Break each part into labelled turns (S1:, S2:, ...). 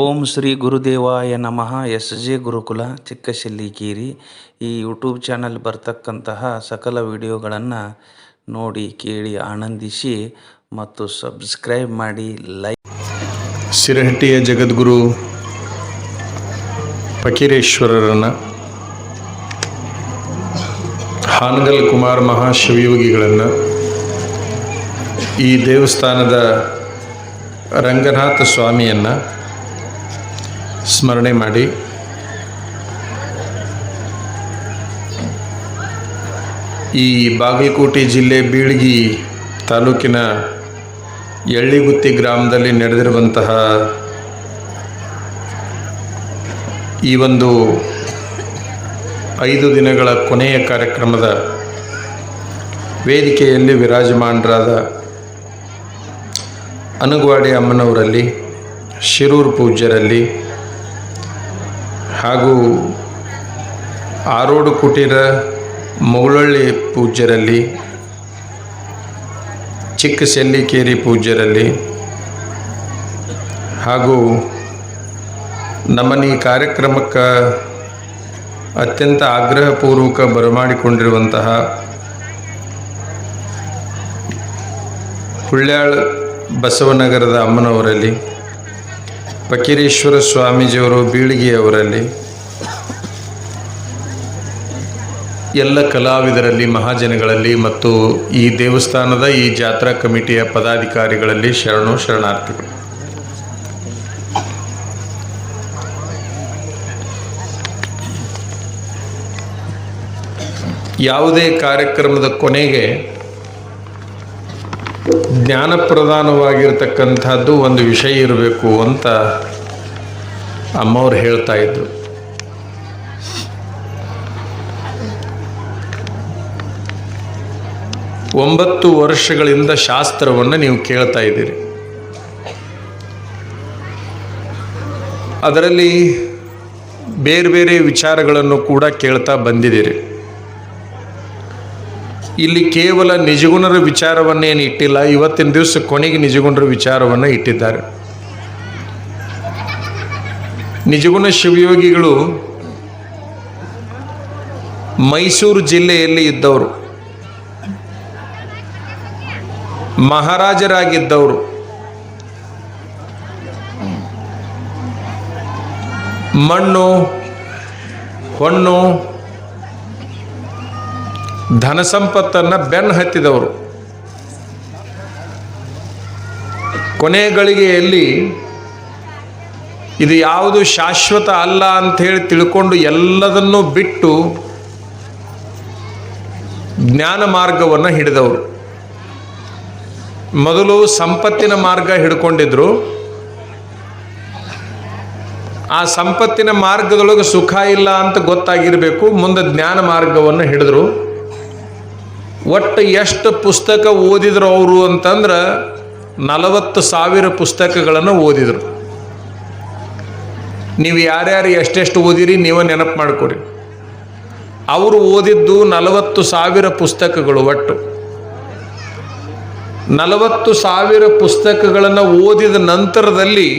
S1: ಓಂ ಶ್ರೀ ಗುರುದೇವಾಯ ನಮಃ. S J ಗುರುಕುಲ ಚಿಕ್ಕಶಿಲ್ಲಿಕೇರಿ ಈ YouTube channel ಬರ್ತಕ್ಕಂತಹ ಸಕಲ ವಿಡಿಯೋಗಳನ್ನು ನೋಡಿ, ಕೇಳಿ, ಆನಂದಿಸಿ ಮತ್ತು ಸಬ್ಸ್ಕ್ರೈಬ್ ಮಾಡಿ, ಲೈಕ್
S2: ಸಿರಹಟ್ಟಿಯ ಜಗದ್ಗುರು ಫಕೀರೇಶ್ವರರನ್ನು ಹಾನಗಲ್ ಕುಮಾರ್ ಮಹಾಶಿವಯೋಗಿಗಳನ್ನು ಈ ದೇವಸ್ಥಾನದ ರಂಗನಾಥ ಸ್ವಾಮಿಯನ್ನು ಸ್ಮರಣೆ ಮಾಡಿ. ಈ ಬಾಗಲಕೋಟೆ ಜಿಲ್ಲೆ ಬೀಳ್ಗಿ ತಾಲೂಕಿನ ಎಳ್ಳಿಗುತ್ತಿ ಗ್ರಾಮದಲ್ಲಿ ನಡೆದಿರುವಂತಹ ಈ ಒಂದು ಐದು ದಿನಗಳ ಕೊನೆಯ ಕಾರ್ಯಕ್ರಮದ ವೇದಿಕೆಯಲ್ಲಿ ವಿರಾಜಮಾನರಾದ ಅನುಗವಾಡಿ ಅಮ್ಮನವರಲ್ಲಿ, ಶಿರೂರು ಪೂಜ್ಯರಲ್ಲಿ ಹಾಗೂ ಆರೋಡು ಕುಟೀರ ಮೌಳಳ್ಳಿ ಪೂಜ್ಯರಲ್ಲಿ ಚಿಕ್ಕ ಸೆಲ್ಲಿಕೇರಿ ಪೂಜ್ಯರಲ್ಲಿ ಹಾಗೂ ನಮ್ಮನ್ನು ಈ ಕಾರ್ಯಕ್ರಮಕ್ಕೆ ಅತ್ಯಂತ ಆಗ್ರಹಪೂರ್ವಕ ಬರಮಾಡಿಕೊಂಡಿರುವಂತಹ ಹುಳ್ಯಾಳ್ ಬಸವನಗರದ ಅಮ್ಮನವರಲ್ಲಿ ಫಕೀರೇಶ್ವರ ಸ್ವಾಮೀಜಿಯವರು ಬೀಳಿಗೆಯವರಲ್ಲಿ, ಎಲ್ಲ ಕಲಾವಿದರಲ್ಲಿ, ಮಹಾಜನಗಳಲ್ಲಿ ಮತ್ತು ಈ ದೇವಸ್ಥಾನದ ಈ ಜಾತ್ರಾ ಕಮಿಟಿಯ ಪದಾಧಿಕಾರಿಗಳಲ್ಲಿ ಶರಣು ಶರಣಾರ್ಥಿಗಳು. ಯಾವುದೇ ಕಾರ್ಯಕ್ರಮದ ಕೊನೆಗೆ ಜ್ಞಾನ ಪ್ರಧಾನವಾಗಿರ್ತಕ್ಕಂಥದ್ದು ಒಂದು ವಿಷಯ ಇರಬೇಕು ಅಂತ ಅಮ್ಮವ್ರು ಹೇಳ್ತಾ ಇದ್ರು. ಒಂಬತ್ತು ವರ್ಷಗಳಿಂದ ಶಾಸ್ತ್ರವನ್ನು ನೀವು ಕೇಳ್ತಾ ಇದ್ದೀರಿ. ಅದರಲ್ಲಿ ಬೇರೆ ಬೇರೆ ವಿಚಾರಗಳನ್ನು ಕೂಡ ಕೇಳ್ತಾ ಬಂದಿದ್ದೀರಿ. ಇಲ್ಲಿ ಕೇವಲ ನಿಜಗುಣರ ವಿಚಾರವನ್ನೇನು ಇಟ್ಟಿಲ್ಲ, ಇವತ್ತಿನ ದಿವಸ ಕೊನೆಗೆ ನಿಜಗುಣರ ವಿಚಾರವನ್ನು ಇಟ್ಟಿದ್ದಾರೆ. ನಿಜಗುಣ ಶಿವಯೋಗಿಗಳು ಮೈಸೂರು ಜಿಲ್ಲೆಯಲ್ಲಿ ಇದ್ದವರು, ಮಹಾರಾಜರಾಗಿದ್ದವರು, ಮಣ್ಣು, ಹೊಣ್ಣು ಧನ ಸಂಪತ್ತನ್ನು ಬೆನ್ನು ಹತ್ತಿದವರು. ಕೊನೆ ಗಳಿಗೆಯಲ್ಲಿ ಇದು ಯಾವುದು ಶಾಶ್ವತ ಅಲ್ಲ ಅಂಥೇಳಿ ತಿಳ್ಕೊಂಡು ಎಲ್ಲದನ್ನೂ ಬಿಟ್ಟು ಜ್ಞಾನ ಮಾರ್ಗವನ್ನು ಹಿಡಿದವರು. ಮೊದಲು ಸಂಪತ್ತಿನ ಮಾರ್ಗ ಹಿಡ್ಕೊಂಡಿದ್ರು. ಆ ಸಂಪತ್ತಿನ ಮಾರ್ಗದೊಳಗೆ ಸುಖ ಇಲ್ಲ ಅಂತ ಗೊತ್ತಾಗಿರಬೇಕು, ಮುಂದೆ ಜ್ಞಾನ ಮಾರ್ಗವನ್ನು ಹಿಡಿದ್ರು. ಒಟ್ಟು ಎಷ್ಟು ಪುಸ್ತಕ ಓದಿದ್ರು ಅವರು ಅಂತಂದ್ರೆ ನಲವತ್ತು ಸಾವಿರ ಪುಸ್ತಕಗಳನ್ನು ಓದಿದರು. ನೀವು ಯಾರ್ಯಾರು ಎಷ್ಟೆಷ್ಟು ಓದಿರಿ, ನೀವು ನೆನಪು ಮಾಡ್ಕೊರಿ. ಅವರು ಓದಿದ್ದು ನಲವತ್ತು ಸಾವಿರ ಪುಸ್ತಕಗಳು ಒಟ್ಟು. ನಲವತ್ತು ಸಾವಿರ ಪುಸ್ತಕಗಳನ್ನು ಓದಿದ ನಂತರದಲ್ಲಿ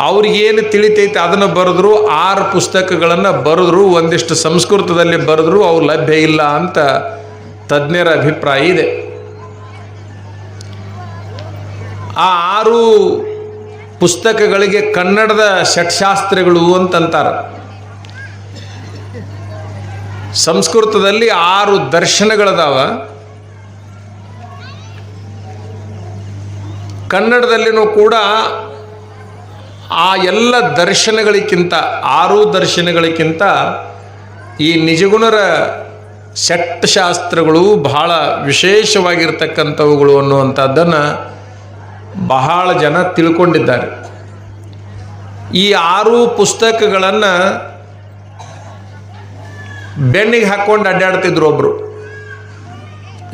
S2: ಅವ್ರಿಗೇನು ತಿಳಿತೈತೆ ಅದನ್ನು ಬರೆದ್ರು, ಆರು ಪುಸ್ತಕಗಳನ್ನು ಬರೆದ್ರು, ಒಂದಿಷ್ಟು ಸಂಸ್ಕೃತದಲ್ಲಿ ಬರೆದ್ರು, ಅವು ಲಭ್ಯ ಇಲ್ಲ ಅಂತ ತಜ್ಞರ ಅಭಿಪ್ರಾಯ ಇದೆ. ಆ ಆರು ಪುಸ್ತಕಗಳಿಗೆ ಕನ್ನಡದ ಷಟ್ಶಾಸ್ತ್ರಗಳು ಅಂತಂತಾರೆ. ಸಂಸ್ಕೃತದಲ್ಲಿ ಆರು ದರ್ಶನಗಳದಾವ. ಕನ್ನಡದಲ್ಲಿನೂ ಕೂಡ ಆ ಎಲ್ಲ ದರ್ಶನಗಳಿಗಿಂತ, ಆರು ದರ್ಶನಗಳಿಗಿಂತ ಈ ನಿಜಗುಣರ ಶಾಸ್ತ್ರಗಳು ಬಹಳ ವಿಶೇಷವಾಗಿರ್ತಕ್ಕಂಥವುಗಳು ಅನ್ನುವಂಥದ್ದನ್ನು ಬಹಳ ಜನ ತಿಳ್ಕೊಂಡಿದ್ದಾರೆ. ಈ ಆರು ಪುಸ್ತಕಗಳನ್ನು ಬೆಣ್ಣಿಗೆ ಹಾಕ್ಕೊಂಡು ಅಡ್ಡಾಡ್ತಿದ್ರು ಒಬ್ಬರು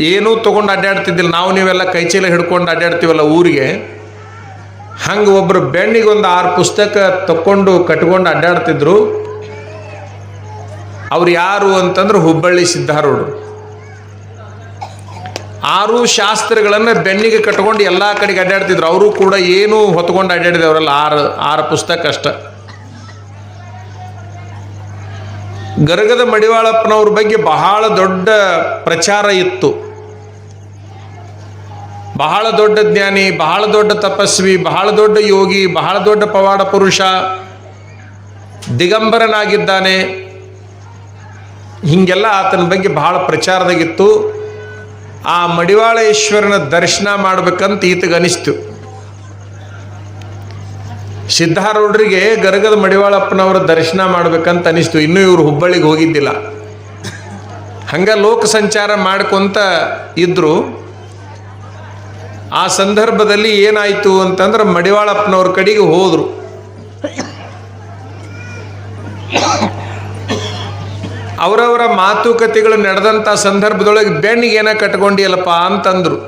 S2: ಏನೂ ತೊಗೊಂಡು ಅಡ್ಡಾಡ್ತಿದ್ದಿಲ್ಲ. ನಾವು ನೀವೆಲ್ಲ ಕೈಚೀಲ ಹಿಡ್ಕೊಂಡು ಅಡ್ಡಾಡ್ತೀವಲ್ಲ ಊರಿಗೆ. ಹಂಗೆ ಒಬ್ಬರು ಬೆನ್ನಿಗೆ ಒಂದು ಆರು ಪುಸ್ತಕ ತಕ್ಕೊಂಡು ಕಟ್ಕೊಂಡು ಅಡ್ಡಾಡ್ತಿದ್ರು. ಅವ್ರು ಯಾರು ಅಂತಂದ್ರೆ ಹುಬ್ಬಳ್ಳಿ ಸಿದ್ಧಾರೂಢರು ಆರು ಶಾಸ್ತ್ರಗಳನ್ನು ಬೆನ್ನಿಗೆ ಕಟ್ಕೊಂಡು ಎಲ್ಲ ಕಡೆಗೆ ಅಡ್ಡಾಡ್ತಿದ್ರು. ಅವರು ಕೂಡ ಏನು ಹೊತ್ಕೊಂಡು ಅಡ್ಡಾಡಿದವರಲ್ಲ ಆರು ಆರು ಪುಸ್ತಕ ಅಷ್ಟ. ಗರಗದ ಮಡಿವಾಳಪ್ಪನವ್ರ ಬಗ್ಗೆ ಬಹಳ ದೊಡ್ಡ ಪ್ರಚಾರ ಇತ್ತು. ಬಹಳ ದೊಡ್ಡ ಜ್ಞಾನಿ, ಬಹಳ ದೊಡ್ಡ ತಪಸ್ವಿ, ಬಹಳ ದೊಡ್ಡ ಯೋಗಿ, ಬಹಳ ದೊಡ್ಡ ಪವಾಡ ಪುರುಷ, ದಿಗಂಬರನಾಗಿದ್ದಾನೆ. ಹೀಗೆಲ್ಲ ಆತನ ಬಗ್ಗೆ ಬಹಳ ಪ್ರಚಾರದಾಗಿತ್ತು. ಆ ಮಡಿವಾಳೇಶ್ವರನ ದರ್ಶನ ಮಾಡ್ಬೇಕಂತ ಈತಗೆ ಅನಿಸ್ತು. ಸಿದ್ಧಾರೂಢರಿಗೆ ಗರಗದ ಮಡಿವಾಳಪ್ಪನವರ ದರ್ಶನ ಮಾಡ್ಬೇಕಂತ ಅನಿಸ್ತು. ಇನ್ನೂ ಇವರು ಹುಬ್ಬಳ್ಳಿಗೆ ಹೋಗಿದ್ದಿಲ್ಲ. ಹಂಗ ಲೋಕ ಸಂಚಾರ ಮಾಡ್ಕೊಂತ ಇದ್ರು. ಆ ಸಂದರ್ಭದಲ್ಲಿ ಏನಾಯಿತು ಅಂತಂದ್ರೆ ಮಡಿವಾಳಪ್ಪನವ್ರ ಕಡೆಗೆ ಹೋದರು. ಅವರವರ ಮಾತುಕತೆಗಳು ನಡೆದಂಥ ಸಂದರ್ಭದೊಳಗೆ ಬೆಣ್ಣಿಗೆ ಏನ ಕಟ್ಕೊಂಡಿಯಲ್ಲಪ್ಪ ಅಂತಂದ್ರು.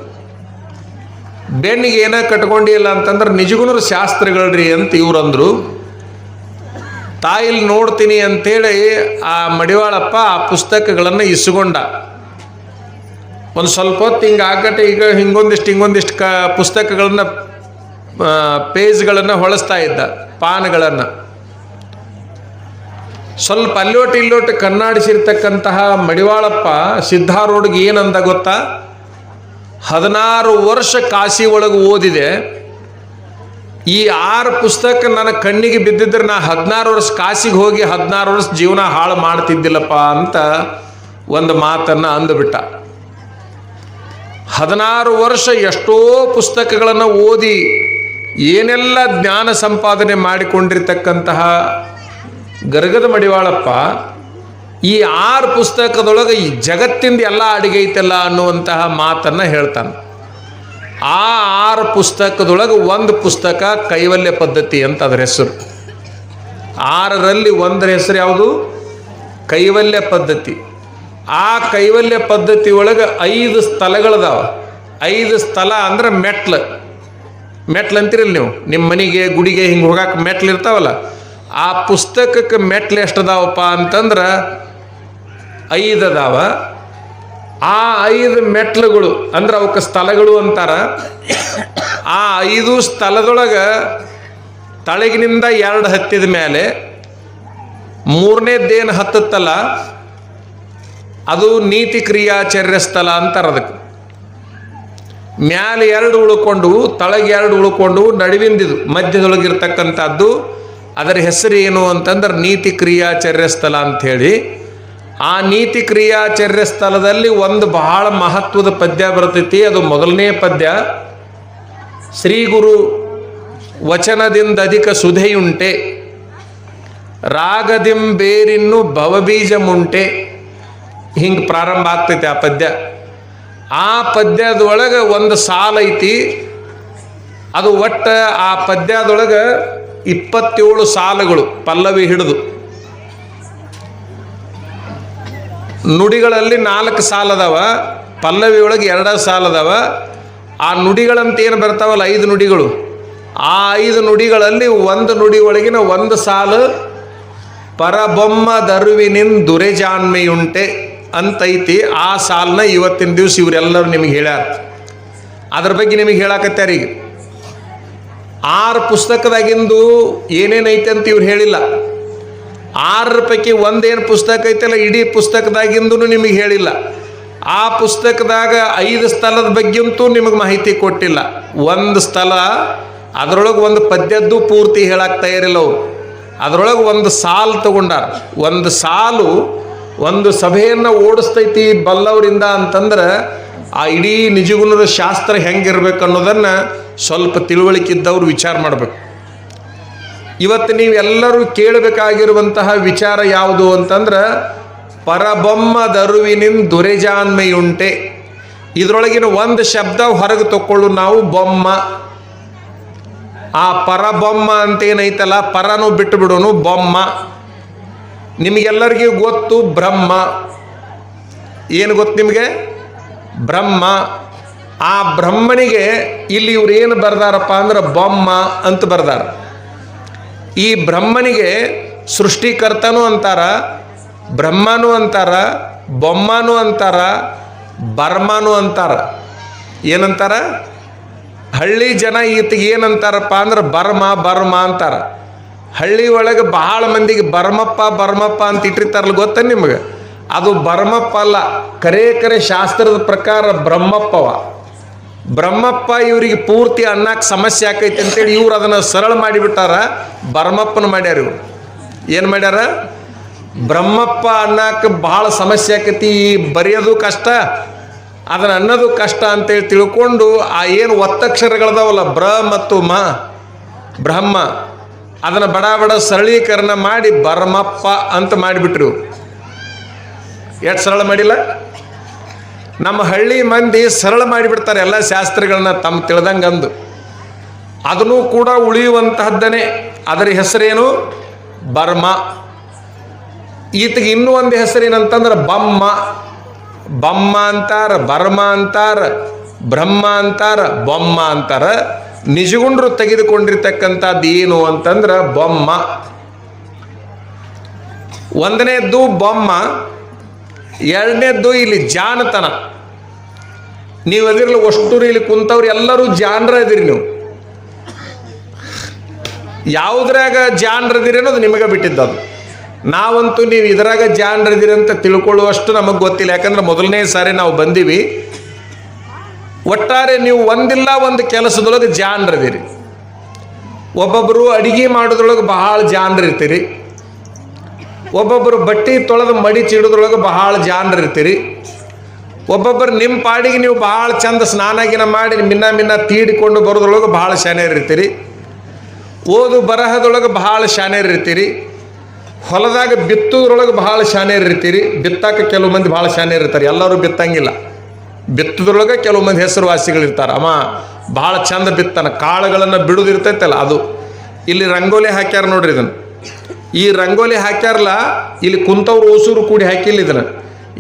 S2: ಬೆಣ್ಣಿಗೆ ಏನ ಕಟ್ಕೊಂಡಿಯಲ್ಲ ಅಂತಂದ್ರೆ ನಿಜಗುನರು ಶಾಸ್ತ್ರಗಳ್ರಿ ಅಂತ ಇವ್ರಂದರು. ತಾಯಿಲ್ ನೋಡ್ತೀನಿ ಅಂತೇಳಿ ಆ ಮಡಿವಾಳಪ್ಪ ಆ ಪುಸ್ತಕಗಳನ್ನು ಇಸ್ಕೊಂಡ. ಒಂದು ಸ್ವಲ್ಪ ಹೊತ್ತು ಹಿಂಗೆ ಆಗಟ್ಟೆ ಈಗ ಹಿಂಗೊಂದಿಷ್ಟು ಹಿಂಗೊಂದಿಷ್ಟು ಕ ಪುಸ್ತಕಗಳನ್ನು ಪೇಜ್ಗಳನ್ನು ಹೊಳಸ್ತಾ ಇದ್ದ, ಪಾನಗಳನ್ನು. ಸ್ವಲ್ಪ ಅಲ್ಲೋಟು ಇಲ್ಲೋಟು ಕನ್ನಾಡಿಸಿರ್ತಕ್ಕಂತಹ ಮಡಿವಾಳಪ್ಪ ಸಿದ್ಧಾರೂಢಿಗೆ ಏನಂದ ಗೊತ್ತಾ? ಹದಿನಾರು ವರ್ಷ ಕಾಶಿ ಒಳಗೆ ಓದಿದೆ. ಈ ಆರು ಪುಸ್ತಕ ನನ್ನ ಕಣ್ಣಿಗೆ ಬಿದ್ದಿದ್ರೆ ನಾ ಹದಿನಾರು ವರ್ಷ ಕಾಶಿಗೆ ಹೋಗಿ ಹದಿನಾರು ವರ್ಷ ಜೀವನ ಹಾಳು ಮಾಡ್ತಿದ್ದಿಲ್ಲಪ್ಪ ಅಂತ ಒಂದು ಮಾತನ್ನು ಅಂದುಬಿಟ್ಟ. ಹದಿನಾರು ವರ್ಷ ಎಷ್ಟೋ ಪುಸ್ತಕಗಳನ್ನು ಓದಿ ಏನೆಲ್ಲ ಜ್ಞಾನ ಸಂಪಾದನೆ ಮಾಡಿಕೊಂಡಿರ್ತಕ್ಕಂತಹ ಗರಗದ ಮಡಿವಾಳಪ್ಪ, ಈ ಆರು ಪುಸ್ತಕದೊಳಗೆ ಈ ಜಗತ್ತಿಂದ ಎಲ್ಲ ಅಡುಗೆ ಐತಲ್ಲ ಅನ್ನುವಂತಹ ಮಾತನ್ನು ಹೇಳ್ತಾನೆ. ಆ ಆರು ಪುಸ್ತಕದೊಳಗೆ ಒಂದು ಪುಸ್ತಕ ಕೈವಲ್ಯ ಪದ್ಧತಿ ಅಂತ ಅದರ ಹೆಸರು. ಆರರಲ್ಲಿ ಒಂದರ ಹೆಸರು ಯಾವುದು? ಕೈವಲ್ಯ ಪದ್ಧತಿ. ಆ ಕೈವಲ್ಯ ಪದ್ಧತಿ ಒಳಗೆ ಐದು ಸ್ಥಳಗಳದಾವ. ಐದು ಸ್ಥಳ ಅಂದ್ರೆ ಮೆಟ್ಲು. ಮೆಟ್ಲು ಅಂತೀರಲ್ಲ ನೀವು, ನಿಮ್ಮ ಮನೆಗೆ, ಗುಡಿಗೆ ಹಿಂಗೆ ಹೋಗಾಕ ಮೆಟ್ಲು ಇರ್ತಾವಲ್ಲ ಆ ಪುಸ್ತಕಕ್ಕೆ ಮೆಟ್ಲು ಎಷ್ಟದಾವಪ್ಪ ಅಂತಂದ್ರೆ ಐದು ಅದಾವ. ಆ ಐದು ಮೆಟ್ಲುಗಳು ಅಂದ್ರೆ ಅವಕ್ಕೆ ಸ್ಥಳಗಳು ಅಂತಾರ. ಆ ಐದು ಸ್ಥಳದೊಳಗೆ ತಳಗಿನಿಂದ ಎರಡು ಹತ್ತಿದ ಮೇಲೆ ಮೂರನೇದ್ದೇನು ಹತ್ತತ್ತಲ್ಲ, ಅದು ನೀತಿ ಕ್ರಿಯಾಚರ್ಯ ಸ್ಥಳ ಅಂತಾರೆ ಅದಕ್ಕೆ. ಮ್ಯಾಲೆ ಎರಡು ಉಳ್ಕೊಂಡು, ತಳಗೆ ಎರಡು ಉಳ್ಕೊಂಡು ನಡುವಿಂದಿದು, ಮಧ್ಯದೊಳಗಿರ್ತಕ್ಕಂಥದ್ದು ಅದರ ಹೆಸರು ಏನು ಅಂತಂದ್ರೆ ನೀತಿ ಕ್ರಿಯಾಚರ್ಯ ಸ್ಥಳ ಅಂಥೇಳಿ ಆ ನೀತಿ ಕ್ರಿಯಾಚರ್ಯ ಸ್ಥಳದಲ್ಲಿ ಒಂದು ಬಹಳ ಮಹತ್ವದ ಪದ್ಯ ಬರ್ತೈತಿ. ಅದು ಮೊದಲನೇ ಪದ್ಯ. ಶ್ರೀ ಗುರು ವಚನದಿಂದ ಅಧಿಕ ಸುಧೆಯುಂಟೆ. ರಾಗದಿಂ ಬೇರಿನ್ನು ಭವಬೀಜ ಮುಂಟೆ. ಹಿಂಗೆ ಪ್ರಾರಂಭ ಆಗ್ತೈತೆ ಆ ಪದ್ಯ. ಆ ಪದ್ಯದೊಳಗೆ ಒಂದು ಸಾಲ ಐತಿ ಅದು ಒಟ್ಟು ಆ ಪದ್ಯದೊಳಗೆ ಇಪ್ಪತ್ತೇಳು ಸಾಲುಗಳು ಪಲ್ಲವಿ ಹಿಡಿದು. ನುಡಿಗಳಲ್ಲಿ ನಾಲ್ಕು ಸಾಲದವ, ಪಲ್ಲವಿ ಒಳಗೆ ಎರಡು ಸಾಲದವ. ಆ ನುಡಿಗಳಂತ ಏನು ಬರ್ತಾವಲ್ಲ, ಐದು ನುಡಿಗಳು. ಆ ಐದು ನುಡಿಗಳಲ್ಲಿ ಒಂದು ನುಡಿ ಒಳಗಿನ ಒಂದು ಸಾಲು, ಪರಬೊಮ್ಮ ದರುವಿನಿನ್ ದುರೆಜಾನ್ಮೆಯುಂಟೆ ಅಂತೈತಿ. ಆ ಸಾಲನ್ನ ಇವತ್ತಿನ ದಿವಸ ಇವರೆಲ್ಲರೂ ನಿಮಗೆ ಹೇಳ್ಯಾರ. ಅದ್ರ ಬಗ್ಗೆ ನಿಮಗೆ ಹೇಳಾಕತ್ಯಾರ ಈಗ ಆರು ಪುಸ್ತಕದಾಗಿಂದು ಏನೇನೈತೆ ಅಂತ ಇವ್ರು ಹೇಳಿಲ್ಲ. ಆರರ ಪೈಕಿ ಒಂದೇನು ಪುಸ್ತಕ ಐತಲ್ಲ, ಇಡೀ ಪುಸ್ತಕದಾಗಿಂದೂ ನಿಮಗೆ ಹೇಳಿಲ್ಲ. ಆ ಪುಸ್ತಕದಾಗ ಐದು ಸ್ಥಳದ ಬಗ್ಗೆಂತೂ ನಿಮಗೆ ಮಾಹಿತಿ ಕೊಟ್ಟಿಲ್ಲ. ಒಂದು ಸ್ಥಳ, ಅದರೊಳಗೆ ಒಂದು ಪದ್ಯದ್ದು ಪೂರ್ತಿ ಹೇಳಕ್ಕೆ ತಯಾರಿಲ್ಲ ಅವರು. ಅದರೊಳಗೆ ಒಂದು ಸಾಲು ತಗೊಂಡಾರ. ಒಂದು ಸಾಲು ಒಂದು ಸಭೆಯನ್ನು ಓಡಿಸ್ತೈತಿ ಬಲ್ಲವರಿಂದ ಅಂತಂದ್ರೆ ಆ ಇಡೀ ನಿಜಗುಣದ ಶಾಸ್ತ್ರ ಹೆಂಗಿರ್ಬೇಕು ಅನ್ನೋದನ್ನು ಸ್ವಲ್ಪ ತಿಳುವಳಿಕೆ ಇದ್ದವ್ರು ವಿಚಾರ ಮಾಡಬೇಕು. ಇವತ್ತು ನೀವೆಲ್ಲರೂ ಕೇಳಬೇಕಾಗಿರುವಂತಹ ವಿಚಾರ ಯಾವುದು ಅಂತಂದ್ರೆ, ಪರಬೊಮ್ಮ ದರುವಿನಿಂದ ದುರೆಜಾನ್ಮೆಯುಂಟೆ. ಇದರೊಳಗಿನ ಒಂದು ಶಬ್ದ ಹೊರಗೆ ತಕ್ಕೊಳ್ಳು ನಾವು, ಬೊಮ್ಮ. ಆ ಪರಬೊಮ್ಮ ಅಂತೇನೈತಲ್ಲ, ಪರನು ಬಿಟ್ಟು ಬಿಡೋನು ಬೊಮ್ಮ. ನಿಮಗೆಲ್ಲರಿಗೂ ಗೊತ್ತು ಬ್ರಹ್ಮ. ಏನು ಗೊತ್ತು ನಿಮಗೆ? ಬ್ರಹ್ಮ. ಆ ಬ್ರಹ್ಮನಿಗೆ ಇಲ್ಲಿ ಇವ್ರು ಏನು ಬರ್ದಾರಪ್ಪ ಅಂದ್ರೆ ಬೊಮ್ಮ ಅಂತ ಬರ್ದಾರ. ಈ ಬ್ರಹ್ಮನಿಗೆ ಸೃಷ್ಟಿಕರ್ತನೂ ಅಂತಾರ, ಬ್ರಹ್ಮನೂ ಅಂತಾರ, ಬೊಮ್ಮನೂ ಅಂತಾರ, ಬರ್ಮನು ಅಂತಾರ. ಏನಂತಾರ? ಹಳ್ಳಿ ಜನ ಈತಿಗೆ ಏನಂತಾರಪ್ಪ ಅಂದ್ರೆ ಬರ್ಮ ಬರ್ಮ ಅಂತಾರ. ಹಳ್ಳಿ ಒಳಗೆ ಬಹಳ ಮಂದಿಗೆ ಬರ್ಮಪ್ಪ ಬರ್ಮಪ್ಪ ಅಂತ ಇಟ್ಟಿರ್ತಾರಲ್ಲ ಗೊತ್ತ ನಿಮಗೆ? ಅದು ಬರ್ಮಪ್ಪ ಅಲ್ಲ, ಕರೆ ಕರೆ ಶಾಸ್ತ್ರದ ಪ್ರಕಾರ ಬ್ರಹ್ಮಪ್ಪವ. ಬ್ರಹ್ಮಪ್ಪ ಇವರಿಗೆ ಪೂರ್ತಿ ಅನ್ನಕ್ಕೆ ಸಮಸ್ಯೆ ಆಕೈತೆ ಅಂತೇಳಿ ಇವ್ರು ಅದನ್ನು ಸರಳ ಮಾಡಿಬಿಟ್ಟಾರ. ಬ್ರಹ್ಮಪ್ಪನ ಮಾಡ್ಯಾರ ಇವ್ರು. ಏನು ಮಾಡ್ಯಾರ? ಬ್ರಹ್ಮಪ್ಪ ಅನ್ನಕ್ಕೆ ಬಹಳ ಸಮಸ್ಯೆ ಆಕೈತಿ ಬರೆಯೋದು ಕಷ್ಟ, ಅದನ್ನು ಅನ್ನೋದು ಕಷ್ಟ ಅಂತೇಳಿ ತಿಳ್ಕೊಂಡು ಆ ಏನು ಒತ್ತಕ್ಷರಗಳದಾವಲ್ಲ, ಬ್ರ ಮತ್ತು ಮ, ಬ್ರಹ್ಮ, ಅದನ್ನು ಬಡ ಬಡ ಸರಳೀಕರಣ ಮಾಡಿ ಬರ್ಮಪ್ಪ ಅಂತ ಮಾಡಿಬಿಟ್ರು. ಎಷ್ಟು ಸರಳ ಮಾಡಿಲ್ಲ? ನಮ್ಮ ಹಳ್ಳಿ ಮಂದಿ ಸರಳ ಮಾಡಿಬಿಡ್ತಾರೆ ಎಲ್ಲ ಶಾಸ್ತ್ರಗಳನ್ನ ತಮ್ಮ ತಿಳಿದಂಗಂದು. ಅದನ್ನು ಕೂಡ ಉಳಿಯುವಂತಹದ್ದನೇ ಅದರ ಹೆಸರೇನು? ಬರ್ಮ. ಈತಗೆ ಇನ್ನೂ ಒಂದು ಹೆಸರೇನಂತಂದ್ರೆ ಬಮ್ಮ. ಬಮ್ಮ ಅಂತಾರ, ಬರ್ಮ ಅಂತಾರ, ಬ್ರಹ್ಮ ಅಂತಾರ, ಬೊಮ್ಮ ಅಂತಾರ. ನಿಜಗುಂಡ್ರು ತೆಗೆದುಕೊಂಡಿರ್ತಕ್ಕಂಥದ್ದು ಏನು ಅಂತಂದ್ರೆ ಬೊಮ್ಮ. ಒಂದನೇದ್ದು ಬೊಮ್ಮ. ಎರಡನೇದ್ದು ಇಲ್ಲಿ ಜಾಣತನ. ನೀವು ಅದಿರಲಿ ಅಷ್ಟೂರು ಇಲ್ಲಿ ಕುಂತವ್ರು ಎಲ್ಲರೂ ಜಾನ್ರ ಇದ್ರಿ ನೀವು. ಯಾವುದ್ರಾಗ ಜಾಣರದಿರಿ ಅನ್ನೋದು ನಿಮಗೆ ಬಿಟ್ಟಿದ್ದದು ನಾವಂತೂ ನೀವು ಇದ್ರಾಗ ಜಾಣರದಿರಿ ಅಂತ ತಿಳ್ಕೊಳ್ಳುವಷ್ಟು ನಮಗೆ ಗೊತ್ತಿಲ್ಲ. ಯಾಕಂದ್ರೆ ಮೊದಲನೇ ಸಾರಿ ನಾವು ಬಂದೀವಿ. ಒಟ್ಟಾರೆ ನೀವು ಒಂದಿಲ್ಲ ಒಂದು ಕೆಲಸದೊಳಗೆ ಜಾಣರದಿರಿ ಒಬ್ಬೊಬ್ಬರು ಅಡಿಗೆ ಮಾಡೋದ್ರೊಳಗೆ ಬಹಳ ಜಾಣರಿರ್ತೀರಿ ಒಬ್ಬೊಬ್ಬರು ಬಟ್ಟೆ ತೊಳೆದು ಮಡಿ ಚಿಡೋದ್ರೊಳಗೆ ಬಹಳ ಜಾಣರಿರ್ತೀರಿ ಒಬ್ಬೊಬ್ಬರು ನಿಮ್ಮ ಪಾಡಿಗೆ ನೀವು ಭಾಳ ಚಂದ ಸ್ನಾನಗಿನ ಮಾಡಿ ಮಿನ್ನ ಮಿನ್ನ ತೀಡಿಕೊಂಡು ಬರೋದ್ರೊಳಗೆ ಭಾಳ ಶಾನೇರಿರ್ತೀರಿ ಓದು ಬರಹದೊಳಗೆ ಬಹಳ ಶಾನೇರಿರ್ತೀರಿ ಹೊಲದಾಗ ಬಿತ್ತುದ್ರೊಳಗೆ ಬಹಳ ಶಾನ್ಯರಿರ್ತೀರಿ ಬಿತ್ತಾಕ ಕೆಲವು ಮಂದಿ ಭಾಳ ಶಾನ್ಯರಿರ್ತಾರೆ ಎಲ್ಲರೂ ಬಿತ್ತಂಗಿಲ್ಲ. ಬಿತ್ತದ್ರೊಳಗೆ ಕೆಲವು ಮಂದಿ ಹೆಸರುವಾಸಿಗಳಿರ್ತಾರೆ ಅಮ್ಮ ಭಾಳ ಚಂದ ಬಿತ್ತನ. ಕಾಳುಗಳನ್ನು ಬಿಡುದಿರ್ತೈತಲ್ಲ ಅದು. ಇಲ್ಲಿ ರಂಗೋಲಿ ಹಾಕ್ಯಾರ ನೋಡ್ರಿ ಇದನ್ನು. ಈ ರಂಗೋಲಿ ಹಾಕ್ಯಾರಲ್ಲ, ಇಲ್ಲಿ ಕುಂತವ್ರು ಓಸೂರು ಕೂಡಿ ಹಾಕಿಲ್ಲ ಇದನ್ನ.